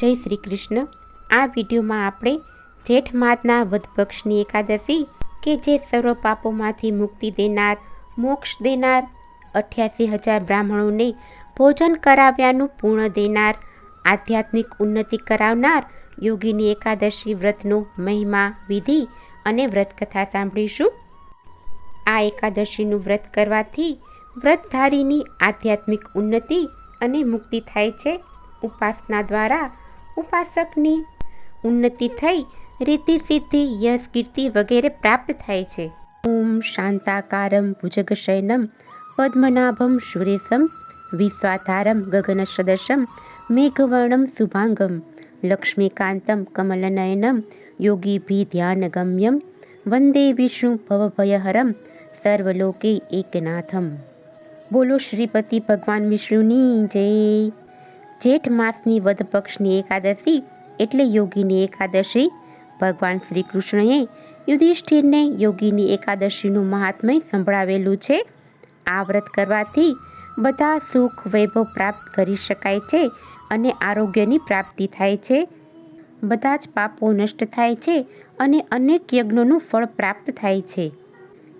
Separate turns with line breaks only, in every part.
જય શ્રી કૃષ્ણ. આ વિડીયોમાં આપણે જેઠ માસના વધપક્ષની એકાદશી કે જે સર્વ પાપોમાંથી મુક્તિ દેનાર, મોક્ષ દેનાર, અઠ્યાસી હજાર બ્રાહ્મણોને ભોજન કરાવ્યાનું પૂર્ણ દેનાર, આધ્યાત્મિક ઉન્નતિ કરાવનાર યોગીની એકાદશી વ્રતનો મહિમા, વિધિ અને વ્રતકથા સાંભળીશું. આ એકાદશીનું વ્રત કરવાથી વ્રતધારીની આધ્યાત્મિક ઉન્નતિ અને મુક્તિ થાય છે. ઉપાસના દ્વારા ઉપાસકની ઉન્નતિ થઈ રીતિ સિદ્ધિ, યશ, કીર્તિ વગેરે પ્રાપ્ત થાય છે. ઓમ શાંતાકારમ ભુજગશયનમ, પદ્મનાભમ સુરેશમ, વિશ્વાધારમ ગગન સદશમ મેઘવર્ણમ શુભાંગમ, લક્ષ્મીકાંતમ કમલનયનમ યોગીભી ધ્યાનગમ્યમ વંદે વિષ્ણુ ભવભયહરમ, સર્વલોકે એકનાથમ. બોલો શ્રીપતિ ભગવાન વિષ્ણુની જય. જેઠ માસની વધ પક્ષની એકાદશી એટલે યોગીની એકાદશી. ભગવાન શ્રી કૃષ્ણએ યુધિષ્ઠિરને યોગીની એકાદશીનું મહાત્મય સંભળાવેલું છે. આ વ્રત કરવાથી બધા સુખ વૈભવ પ્રાપ્ત કરી શકાય છે અને આરોગ્યની પ્રાપ્તિ થાય છે. બધા જ પાપો નષ્ટ થાય છે અને અનેક યજ્ઞોનું ફળ પ્રાપ્ત થાય છે.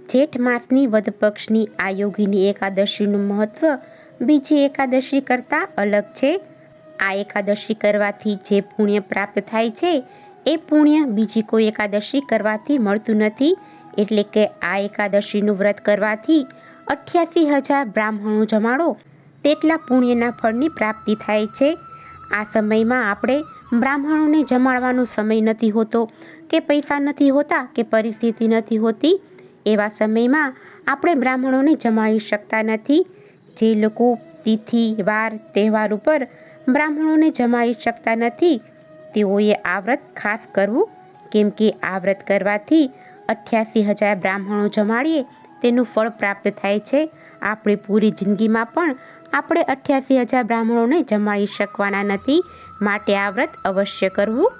જેઠ માસની વધ પક્ષની આ યોગીની એકાદશીનું મહત્ત્વ બીજી એકાદશી કરતાં અલગ છે. આ એકાદશી કરવાથી જે પુણ્ય પ્રાપ્ત થાય છે, એ પુણ્ય બીજી કોઈ એકાદશી કરવાથી મળતું નથી. એટલે કે આ એકાદશીનું વ્રત કરવાથી અઠ્યાસી હજાર બ્રાહ્મણો જમાડો, તેટલા પુણ્યના ફળની પ્રાપ્તિ થાય છે. આ સમયમાં આપણે બ્રાહ્મણોને જમાડવાનો સમય નથી હોતો, કે પૈસા નથી હોતા, કે પરિસ્થિતિ નથી હોતી. એવા સમયમાં આપણે બ્રાહ્મણોને જમાડી શકતા નથી. જે લોકો તિથિ, વાર, તહેવાર ઉપર બ્રાહ્મણોને જમાવી શકતા નથી. તેઓએ આ વ્રત ખાસ કરવું, કેમ કે આ વ્રત કરવાથી અઠ્યાસી હજાર બ્રાહ્મણો જમાડીએ તેનું ફળ પ્રાપ્ત થાય છે. આપણી પૂરી જિંદગીમાં પણ આપણે અઠ્યાસી હજાર બ્રાહ્મણોને જમાડી શકવાના નથી. માટે આ વ્રત અવશ્ય કરવું.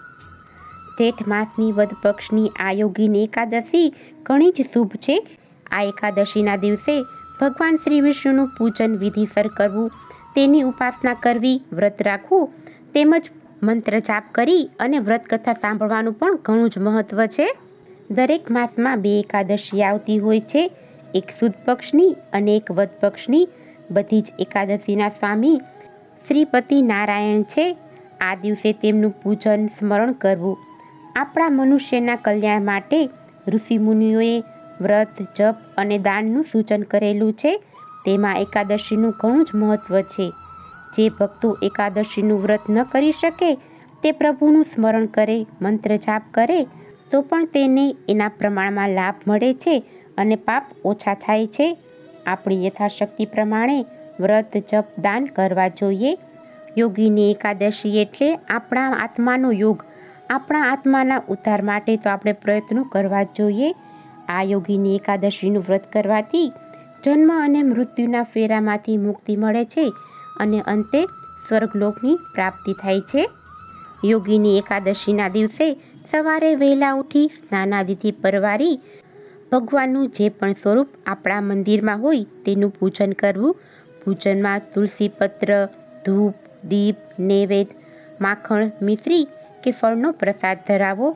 જેઠ માસની વધ પક્ષની આ એકાદશી ઘણી જ શુભ છે. આ એકાદશીના દિવસે ભગવાન શ્રી વિષ્ણુનું પૂજન વિધિસર કરવું તેની ઉપાસના કરવી, વ્રત રાખવું, તેમજ મંત્ર જાપ કરી અને વ્રત કથા સાંભળવાનું પણ ઘણું જ મહત્ત્વ છે. દરેક માસમાં બે એકાદશી આવતી હોય છે. એક સુદ પક્ષની અને એક વદ પક્ષની. બધી જ એકાદશીના સ્વામી શ્રીપતિ નારાયણ છે. આ દિવસે તેમનું પૂજન, સ્મરણ કરવું. આપણા મનુષ્યના કલ્યાણ માટે ઋષિમુનિઓએ વ્રત, જપ અને દાનનું સૂચન કરેલું છે. તેમાં એકાદશીનું ઘણું જ મહત્ત્વ છે. જે ભક્તો એકાદશીનું વ્રત ન કરી શકે, તે પ્રભુનું સ્મરણ કરે, મંત્ર જાપ કરે, તો પણ તેને એના પ્રમાણમાં લાભ મળે છે અને પાપ ઓછા થાય છે. આપણી યથાશક્તિ પ્રમાણે વ્રત, જપ, દાન કરવા જોઈએ. યોગીની એકાદશી એટલે આપણા આત્માનો યોગ. આપણા આત્માના ઉદ્ધાર માટે તો આપણે પ્રયત્નો કરવા જોઈએ. આ યોગીની એકાદશીનું વ્રત કરવાથી જન્મ અને મૃત્યુના ફેરામાંથી મુક્તિ મળે છે અને અંતે સ્વર્ગલોકની પ્રાપ્તિ થાય છે. યોગીની એકાદશીના દિવસે સવારે વહેલા ઉઠી સ્નાનાદિથી પરવારી ભગવાનનું જે પણ સ્વરૂપ આપણા મંદિરમાં હોય તેનું પૂજન કરવું, પૂજનમાં તુલસી પત્ર ધૂપ, દીપ નૈવેદ માખણ, મિશ્રી કે ફળનો પ્રસાદ ધરાવો.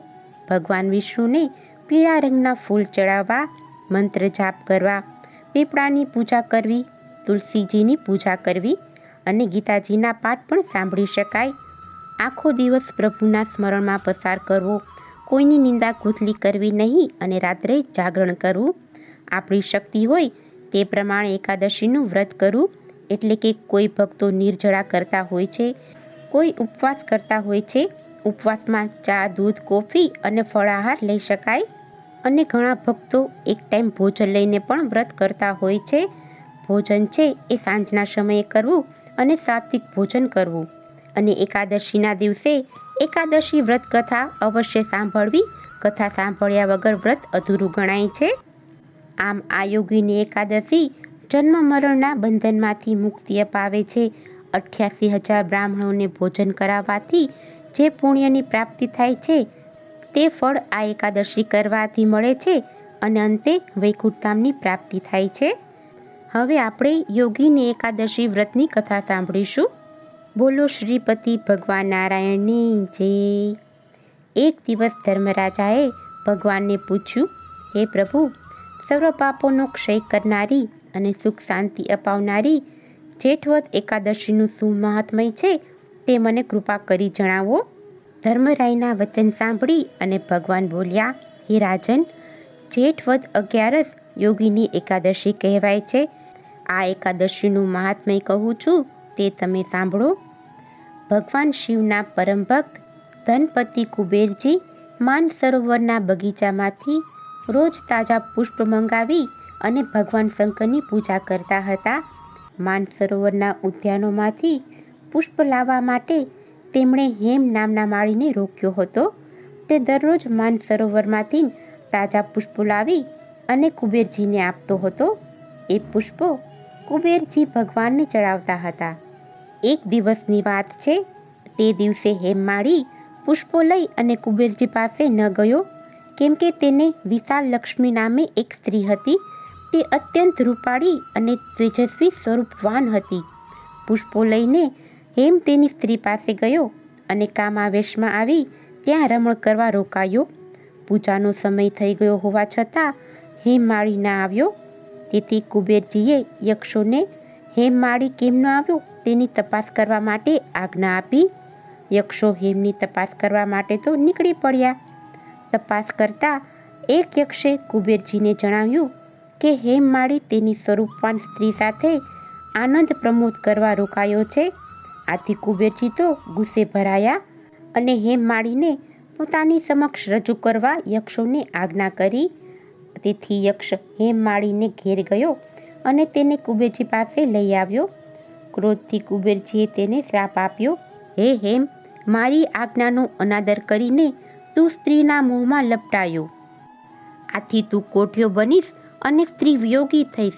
ભગવાન વિષ્ણુને પીળા રંગના ફૂલ ચડાવવા, મંત્ર જાપ કરવા પીપળાની પૂજા કરવી, તુલસીજીની પૂજા કરવી અને ગીતાજીના પાઠ પણ સાંભળી શકાય. આખો દિવસ પ્રભુના સ્મરણમાં પસાર કરવો, કોઈની નિંદા ગુથલી કરવી નહીં અને રાત્રે જાગરણ કરવું. આપણી શક્તિ હોય તે પ્રમાણે એકાદશીનું વ્રત કરવું, એટલે કે કોઈ ભક્તો નિર્જળા કરતા હોય છે, કોઈ ઉપવાસ કરતા હોય છે, ઉપવાસમાં ચા, દૂધ, કોફી અને ફળાહાર લઈ શકાય. અને ઘણા ભક્તો એક ટાઈમ ભોજન લઈને પણ વ્રત કરતા હોય છે. ભોજન છે એ સાંજના સમયે કરવું અને સાત્વિક ભોજન કરવું. અને એકાદશીના દિવસે એકાદશી વ્રત કથા અવશ્ય સાંભળવી. કથા સાંભળ્યા વગર વ્રત અધૂરું ગણાય છે. આમ આ યોગીની એકાદશી જન્મ મરણના બંધનમાંથી મુક્તિ અપાવે છે. અઠ્યાસી હજાર બ્રાહ્મણોને ભોજન કરાવવાથી જે પુણ્યની પ્રાપ્તિ થાય છે તે ફળ આ એકાદશી કરવાથી મળે છે અને અંતે વૈકુંઠધામની પ્રાપ્તિ થાય છે. હવે આપણે યોગીની એકાદશી વ્રતની કથા સાંભળીશું. બોલો શ્રીપતિ ભગવાન નારાયણની જય. એક દિવસ ધર્મરાજાએ ભગવાનને પૂછ્યું, હે પ્રભુ, સર્વ પાપોનો ક્ષય કરનારી અને સુખ શાંતિ અપાવનારી જેઠવત એકાદશીનું શું મહાત્મય છે તે મને કૃપા કરી જણાવો. ધર્મરાયના વચન સાંભળી અને ભગવાન બોલ્યા, હે રાજન, જેઠવદ અગિયારસ યોગીની એકાદશી કહેવાય છે. આ એકાદશીનું મહાત્મય કહું છું, તે તમે સાંભળો. ભગવાન શિવના પરમ ભક્ત ધનપતિ કુબેરજી માન સરોવરના બગીચામાંથી રોજ તાજા પુષ્પ મંગાવી અને ભગવાન શંકરની પૂજા કરતા હતા. માન સરોવરના ઉદ્યાનોમાંથી પુષ્પ લાવવા માટે તેમણે હેમ નામના માળીને રોક્યો હતો. તે દરરોજ માનસરોવરમાંથી તાજા પુષ્પો લાવી અને કુબેરજીને આપતો હતો. એ પુષ્પો કુબેરજી ભગવાનને ચડાવતા હતા. એક દિવસની વાત છે, તે દિવસે હેમમાળી પુષ્પો લઈ અને કુબેરજી પાસે ન ગયો, કેમ કે તેને વિશાલ લક્ષ્મી નામે એક સ્ત્રી હતી. તે અત્યંત રૂપાળી અને તેજસ્વી સ્વરૂપવાન હતી. પુષ્પો લઈને હેમ તેની સ્ત્રી પાસે ગયો અને કામાવેશમાં આવી ત્યાં રમણ કરવા રોકાયો. પૂજાનો સમય થઈ ગયો હોવા છતાં હેમ માળી ના આવ્યો. તેથી કુબેરજીએ યક્ષોને હેમમાળી કેમ ન આવ્યો? તેની તપાસ કરવા માટે આજ્ઞા આપી. યક્ષો હેમની તપાસ કરવા માટે તો નીકળી પડ્યા. તપાસ કરતા એક યક્ષે કુબેરજીને જણાવ્યું કે હેમમાળી તેની સ્વરૂપવાન સ્ત્રી સાથે આનંદ પ્રમોદ કરવા રોકાયો છે. આથી કુબેરજી તો ગુસ્સે ભરાયા અને હેમ માળીને પોતાની સમક્ષ રજૂ કરવા યક્ષોને આજ્ઞા કરી. તેથી યક્ષ હેમ માળીને ઘેર ગયો અને તેને કુબેરજી પાસે લઈ આવ્યો. ક્રોધથી કુબેરજીએ તેને શ્રાપ આપ્યો, હે હેમ, મારી આજ્ઞાનો અનાદર કરીને તું સ્ત્રીના મોંમાં લપટાયો. આથી તું કોઠિયો બનીશ અને સ્ત્રી વિયોગી થઈશ.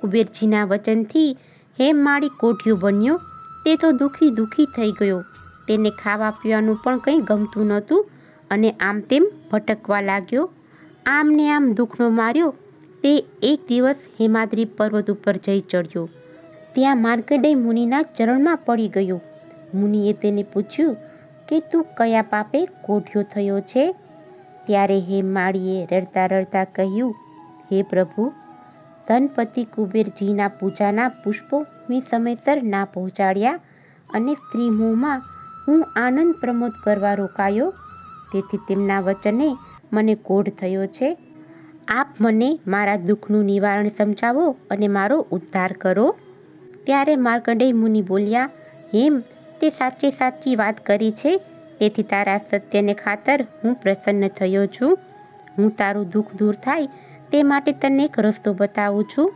કુબેરજીના વચનથી હેમ માળી કોઠિયો બન્યો તે તો દુઃખી દુઃખી થઈ ગયો. તેને ખાવા પીવાનું પણ કંઈ ગમતું નહોતું અને આમ તેમ ભટકવા લાગ્યો. આમને આમ દુઃખનો માર્યો. તે એક દિવસ હેમાદ્રી પર્વત ઉપર જઈ ચડ્યો. ત્યાં માર્કંડેય મુનિના ચરણમાં પડી ગયો. મુનિએ તેને પૂછ્યું કે તું કયા પાપે કોઠ્યો થયો છે? ત્યારે હે માળીએ રડતા રડતા કહ્યું, હે પ્રભુ ધનપતિ કુબેરજીના પૂજાના પુષ્પો મેં સમયસર ના પહોંચાડ્યા અને સ્ત્રી મોંમાં હું આનંદ પ્રમોદ કરવા રોકાયો. તેથી તેમના વચને મને કોઢ થયો છે. આપ મને મારા દુઃખનું નિવારણ સમજાવો અને મારો ઉદ્ધાર કરો. ત્યારે માર્કંડેય મુનિ બોલ્યા, હેમ, તે સાચે સાચી વાત કરી છે. તેથી તારા સત્યને ખાતર હું પ્રસન્ન થયો છું. હું તારું દુઃખ દૂર થાય તે માટે તને એક રસ્તો બતાવું છું.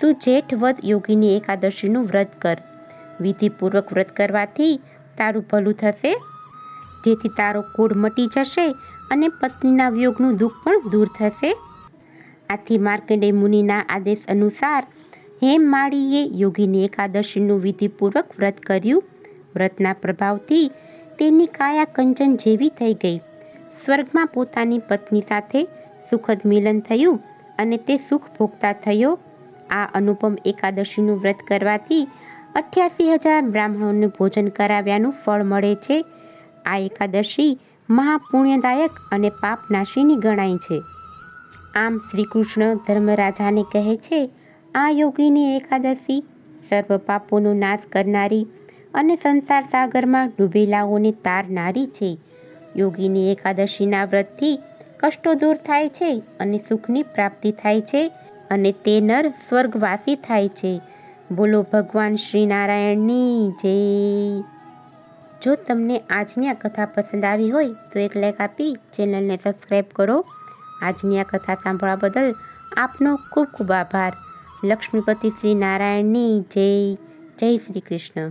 તું જેઠ વધ યોગીની એકાદશીનું વ્રત કર. વિધિપૂર્વક વ્રત કરવાથી તારું ભલું થશે. જેથી તારો કોડ મટી જશે અને પત્નીના વિયોગનું દુઃખ પણ દૂર થશે. આથી માર્કંડેય મુનિના આદેશ અનુસાર હેમ માળીએ યોગીની એકાદશીનું વિધિપૂર્વક વ્રત કર્યું. વ્રતના પ્રભાવથી તેની કાયા કંચન જેવી થઈ ગઈ. સ્વર્ગમાં પોતાની પત્ની સાથે સુખદ મિલન થયું અને તે સુખ ભોગતા થયો. આ અનુપમ એકાદશીનું વ્રત કરવાથી અઠ્યાસી હજાર બ્રાહ્મણોને ભોજન કરાવ્યાનું ફળ મળે છે. આ એકાદશી મહાપુણ્યદાયક અને પાપનાશીની ગણાય છે. આમ શ્રી કૃષ્ણ ધર્મરાજાને કહે છે, આ યોગીની એકાદશી સર્વ પાપોનો નાશ કરનારી અને સંસાર સાગરમાં ડૂબેલાઓને તારનારી છે. યોગીની એકાદશીના વ્રતથી કષ્ટો દૂર થાય છે અને સુખની પ્રાપ્તિ થાય છે અને તે નર સ્વર્ગવાસી થાય છે. બોલો ભગવાન શ્રી નારાયણની જય. જો તમને આજની આ કથા પસંદ આવી હોય તો એક લાઈક આપી ચેનલને સબસ્ક્રાઈબ કરો. આજની આ કથા સાંભળવા બદલ આપનો ખૂબ ખૂબ આભાર. લક્ષ્મીપતિ શ્રી નારાયણની જય. જય શ્રી કૃષ્ણ.